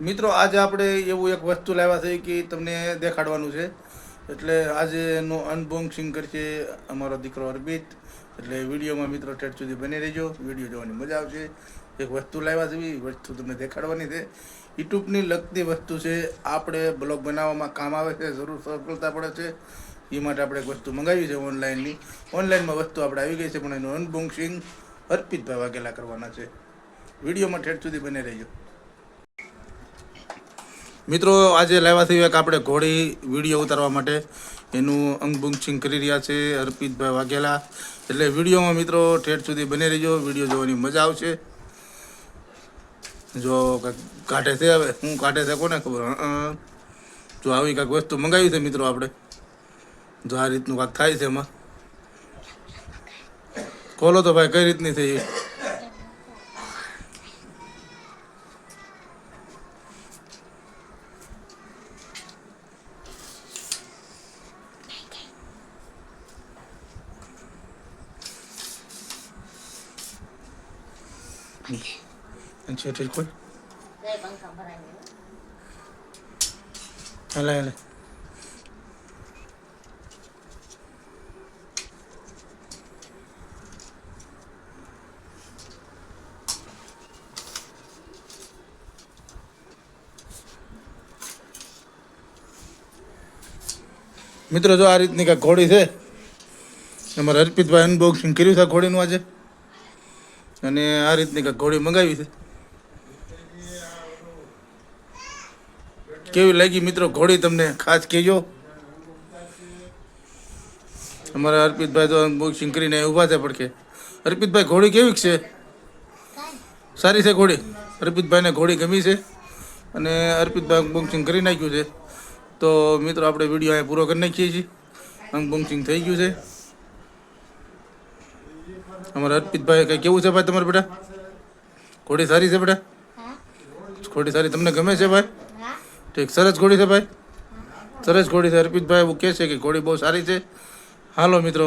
મિત્રો, આજે આપણે એવું એક વસ્તુ લાવ્યા છે કે તમને દેખાડવાનું છે. એટલે આજે એનું અનબોક્સિંગ કરશે અમારો દીકરો અર્પિત. એટલે વિડીયોમાં મિત્રો ઠેઠ સુધી બની રહેજો. વીડિયો જોવાની મજા આવશે. એક વસ્તુ લાવ્યા છે એ વસ્તુ તમને દેખાડવાની છે. યુટ્યુબની લગતી વસ્તુ છે, આપણે બ્લોગ બનાવવામાં કામ આવે છે, જરૂર સફળતા પડે છે. એ માટે આપણે એક વસ્તુ મંગાવી છે ઓનલાઈનની. ઓનલાઈનમાં વસ્તુ આપણે આવી ગઈ છે, પણ એનું અનબોક્સિંગ અર્પિતભાઈ વાઘેલા કરવાના છે. વિડીયોમાં ઠેઠ સુધી બની રહેજો. મિત્રો, આજે લાવ્યા થયું એક આપણે ઘોડી વીડિયો ઉતારવા માટે. એનું અંગબુંગસિંગ કરી રહ્યા છે અર્પિતભાઈ વાઘેલા. એટલે વિડીયોમાં મિત્રો, ઠેઠ સુધી બની રહેજો. વીડિયો જોવાની મજા આવશે. જો કાઢે છે હવે? હું કાઢે છે કોને ખબર? જો આવી કાંઈક વસ્તુ મંગાવી છે મિત્રો આપણે. જો આ રીતનું કાંઈક થાય છે એમાં. ખોલો તો ભાઈ, કઈ રીતની થઈ છે ઠીક કોઈ જય પંખા ભરાય હાલે હાલે મિત્રો જો આ રીતની કાંઈક ઘોડી છે અમારે અર્પિતભાઈ અનબોક્સિંગ કર્યું છે ઘોડીનું આજે. અને આ રીતની કાંઈક ઘોડી મંગાવી છે. કેવી લાગી મિત્રો ઘોડી તમને? ખાસ કહેજો. અમારા અર્પિતભાઈ તો બોક્સિંગ કરીને ઊભા છે પડકે અર્પિતભાઈ ઘોડી કેવી છે? સારી છે ઘોડી અર્પિતભાઈને ઘોડી ગમી છે. અને અર્પિતભાઈ બોક્સિંગ કરી નાખ્યું છે. તો મિત્રો, આપણે વીડિયો અહીંયા પૂરો કરી નાખીએ છીએ. અનબોક્સિંગ થઈ ગયું છે. અમારા અર્પિતભાઈ કંઈ કેવું છે ભાઈ તમારે બેટા? ઘોડી સારી છે બેટા? ઘોડી સારી તમને ગમે છે ભાઈ? ઠીક, સરસ ઘોડી છે ભાઈ? સરસ ઘોડી છે. અર્પિતભાઈ એવું કહે છે કે ઘોડી બહુ સારી છે. હાલો મિત્રો